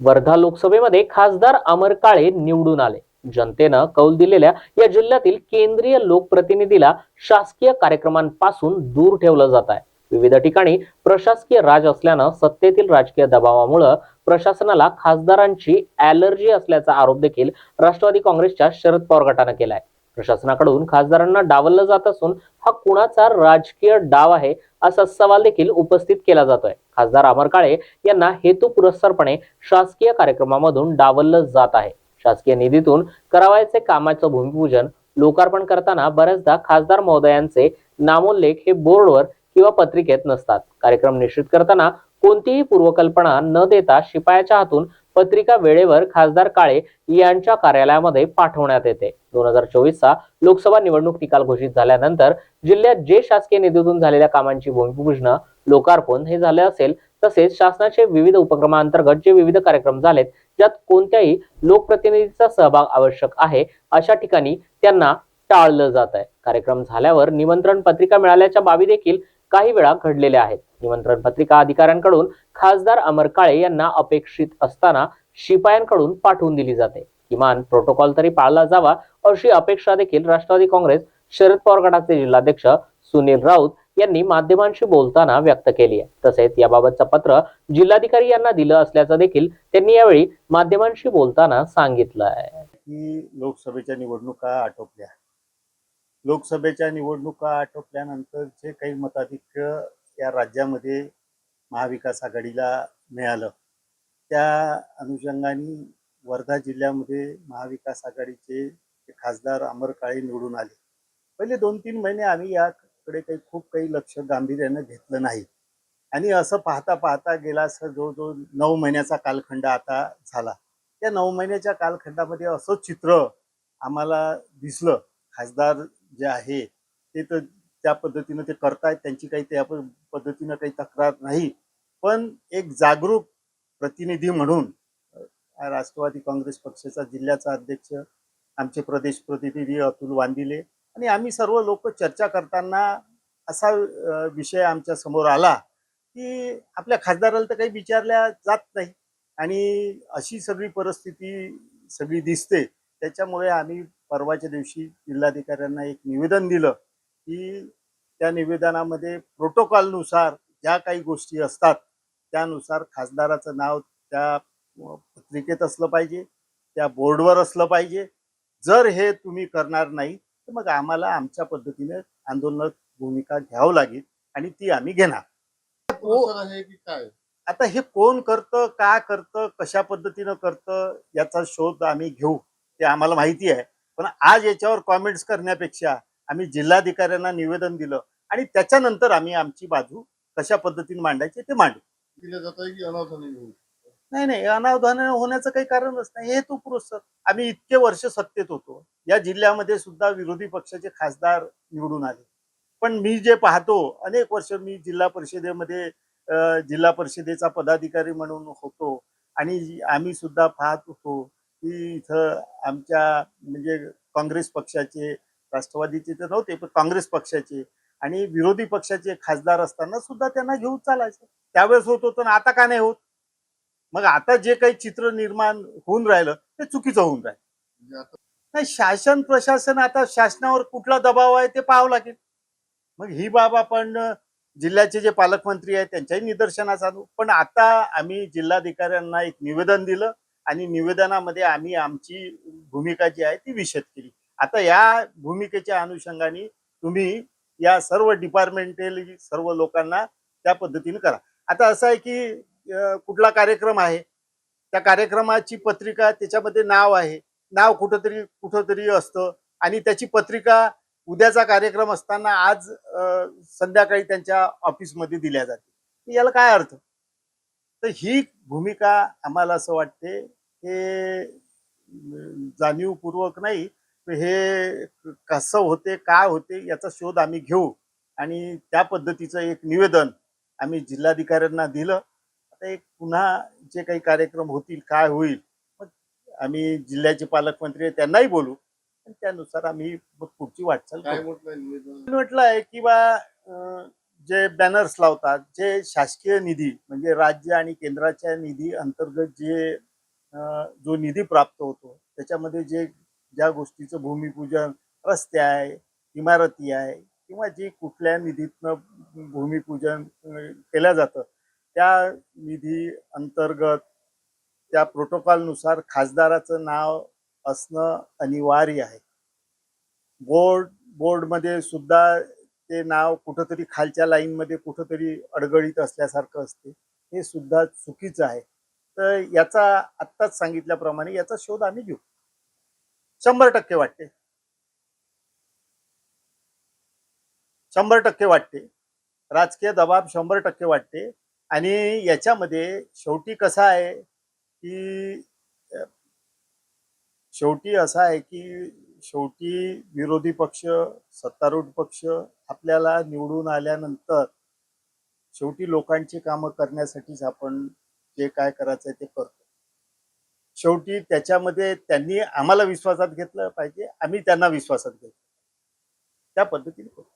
वर्धा लोकसभेमध्ये खासदार अमर काळे निवडून आले. जनतेनं कौल दिलेल्या या जिल्ह्यातील केंद्रीय लोकप्रतिनिधीला शासकीय कार्यक्रमांपासून दूर ठेवलं जात आहे. विविध ठिकाणी प्रशासकीय राज असल्यानं सत्तेतील राजकीय दबावामुळं प्रशासनाला खासदारांची ॲलर्जी असल्याचा आरोप देखील राष्ट्रवादी काँग्रेसच्या शरद पवार गटानं केलाय. प्रशासनाकडून खासदारांना डावललं जात असून हा कुणाचा राजकीय डाव आहे असा सवाल देखील उपस्थित केला जातोय. खासदार अमर काळे यांना हेतू पुरस्सरपणे शासकीय कार्यक्रमामधून डावललं जात आहे. शासकीय निधीतून करावयाचे कामाचं भूमिपूजन लोकार्पण करताना बऱ्याचदा खासदार महोदयांचे नामोल्लेख हे बोर्डवर किंवा पत्रिकेत नसतात. कार्यक्रम निश्चित करताना कोणतीही पूर्वकल्पना न देता शिपायाच्या हातून पत्रिका वेळेवर खासदार काळे यांच्या कार्यालयामध्ये पाठवण्यात येते. दोन हजार चोवीसचा लोकसभा निवडणूक निकाल घोषित झाल्यानंतर जिल्ह्यात जे शासकीय निधीतून झालेल्या कामांची भूमिपूजन लोकार्पण हे झाले असेल तसेच शासनाचे विविध उपक्रमांतर्गत जे विविध कार्यक्रम झालेत ज्यात कोणत्याही लोकप्रतिनिधीचा सहभाग आवश्यक आहे अशा ठिकाणी त्यांना टाळलं जात आहे. कार्यक्रम झाल्यावर निमंत्रण पत्रिका मिळाल्याच्या बाबी देखील काही वेळा घडलेल्या आहेत. निमंत्रण पत्रिका अधिकाऱ्यांकडून खासदार अमर काळे यांना अपेक्षित असताना शिपायांकडून पाठवून दिली जाते. किमान प्रोटोकॉल तरी पाळला जावा अशी अपेक्षा देखील राष्ट्रवादी काँग्रेस शरद पवार गटाचे जिल्हाध्यक्ष सुनील राऊत यांनी माध्यमांशी बोलताना व्यक्त केली आहे. तसेच याबाबतचं पत्र जिल्हाधिकारी यांना दिलं असल्याचं देखील त्यांनी यावेळी माध्यमांशी बोलताना सांगितलं आहे. की लोकसभेच्या निवडणुका आटोपल्या. लोकसभेच्या निवडणुका आटोपल्यानंतर जे काही मताधिक्य या राज्यामध्ये महाविकास आघाडीला मिळालं त्या अनुषंगाने वर्धा जिल्ह्यामध्ये महाविकास आघाडीचे खासदार अमर काळे निवडून आले. पहिले दोन तीन महिने आम्ही याकडे काही खूप काही लक्ष गांभीर्यानं घेतलं नाही. आणि असं पाहता पाहता गेला असं जो जो नऊ महिन्याचा कालखंड आता झाला. त्या नऊ महिन्याच्या कालखंडामध्ये असं चित्र आम्हाला दिसलं. खासदार जे आहे ते तर त्या पद्धतीनं ते करतायत त्यांची काही त्या पद्धतीनं काही तक्रार नाही. पण एक जागरूक प्रतिनिधी म्हणून राष्ट्रवादी काँग्रेस पक्षाचा जिल्ह्याचा अध्यक्ष आमचे प्रदेश प्रतिनिधी अतुल वांदिले आणि आम्ही सर्व लोक चर्चा करताना असा विषय आमच्यासमोर आला की आपल्या खासदाराला तर काही विचारल्या जात नाही. आणि अशी सगळी परिस्थिती सगळी दिसते. त्याच्यामुळे आम्ही परवाच्या दिवशी जिल्हाधिकाऱ्यांना एक निवेदन दिलं की त्या निवेदनामध्ये प्रोटोकॉलनुसार ज्या काही गोष्टी असतात त्यानुसार खासदाराचं नाव त्या पत्रिकेत असलं पाहिजे त्या बोर्डवर असलं पाहिजे. जर हे तुम्ही करणार नाही तर मग आम्हाला आमच्या पद्धतीने आंदोलनात भूमिका घ्यावं लागेल आणि ती आम्ही घेणार. आता हे कोण करतं का करतं कशा पद्धतीनं करतं याचा शोध आम्ही घेऊ ते आम्हाला माहिती आहे. पण आज याच्यावर कॉमेंट्स करण्यापेक्षा आम्ही जिल्हाधिकाऱ्यांना निवेदन दिलं आणि त्याच्यानंतर आम्ही आमची बाजू कशा पद्धतीने मांडायची ते मांडू. नाही नाही अनावधान होण्याचं काही कारणच नाही. हे तू पुरस्कार आम्ही इतके वर्ष सत्तेत होतो. या जिल्ह्यामध्ये सुद्धा विरोधी पक्षाचे खासदार निवडून आले. पण मी जे पाहतो अनेक वर्ष मी जिल्हा परिषदेमध्ये जिल्हा परिषदेचा पदाधिकारी म्हणून होतो आणि आम्ही सुद्धा पाहत होतो. की इथं आमच्या म्हणजे काँग्रेस पक्षाचे राष्ट्रवादीचे तर नव्हते पण काँग्रेस पक्षाचे आणि विरोधी पक्षाचे खासदार असताना सुद्धा त्यांना घेऊन चालायचं. त्यावेळेस होत होतं ना आता का नाही होत? मग आता जे काही चित्र निर्माण होऊन राहिलं ते चुकीचं होऊन राहिलं. नाही शासन प्रशासन आता शासनावर कुठला दबाव आहे ते पाहावं लागेल. मग ही बाब आपण जिल्ह्याचे जे पालकमंत्री आहेत त्यांच्याही निदर्शनास आणू. पण आता आम्ही जिल्हाधिकाऱ्यांना एक निवेदन दिलं आणि निवेदनामध्ये आम्ही आमची भूमिका जी आहे ती विशद केली. आता या भूमिकेच्या अनुषंगाने तुम्ही या सर्व डिपार्टमेंटल सर्व लोकांना त्या पद्धतीने करा. आता असं आहे की कुठला कार्यक्रम आहे? त्या कार्यक्रमाची पत्रिका त्याच्यामध्ये नाव आहे. नाव कुठंतरी कुठंतरी असतं आणि त्याची पत्रिका उद्याचा कार्यक्रम असताना आज संध्याकाळी त्यांच्या ऑफिसमध्ये दिल्या जाते. याला काय अर्थ? तर ही भूमिका आम्हाला असं वाटते हे जाणीवपूर्वक नाही हे कसं होते काय होते याचा शोध आम्ही घेऊ. आणि त्या पद्धतीचं एक निवेदन आम्ही जिल्हाधिकाऱ्यांना दिलं. आता एक पुन्हा जे काही कार्यक्रम होतील काय होईल मग आम्ही जिल्ह्याचे पालकमंत्री त्यांनाही बोलू. आणि त्यानुसार आम्ही मग पुढची वाटचाल म्हटलं आहे की बा जे बॅनर्स लावतात जे शासकीय निधी म्हणजे राज्य आणि केंद्राच्या निधी अंतर्गत जे जो निधी प्राप्त होतो त्याच्यामध्ये जे ज्या गोष्टीचं भूमिपूजन रस्ते आहे इमारती आहे किंवा जे कुठल्या निधीतनं भूमिपूजन केलं जातं त्या निधी अंतर्गत त्या प्रोटोकॉलनुसार खासदाराचं नाव असणं अनिवार्य आहे. बोर्ड बोर्डमध्ये सुद्धा ते नाव कुठंतरी खालच्या लाईनमध्ये कुठंतरी अडगळीत असल्यासारखं असते हे सुद्धा चुकीचं आहे. तर याचा आत्ताच सांगितल्याप्रमाणे याचा शोध आम्ही घेऊ. शंभर टक्के वाटते. शंभर टक्के वाटते. राजकीय दबाव शंभर टक्के वाटते. आणि याच्यामध्ये शेवटी कसा आहे की शेवटी असा आहे की शेवटी विरोधी पक्ष सत्तारूढ पक्ष आपल्याला निवडून आल्यानंतर शेवटी लोकांची कामं करण्यासाठीच आपण जे काय करायचं ते करतो. शेवटी त्याच्यामध्ये त्यांनी आम्हाला विश्वासात घेतलं पाहिजे आम्ही त्यांना विश्वासात घेतलं. त्या पद्धतीने करतो.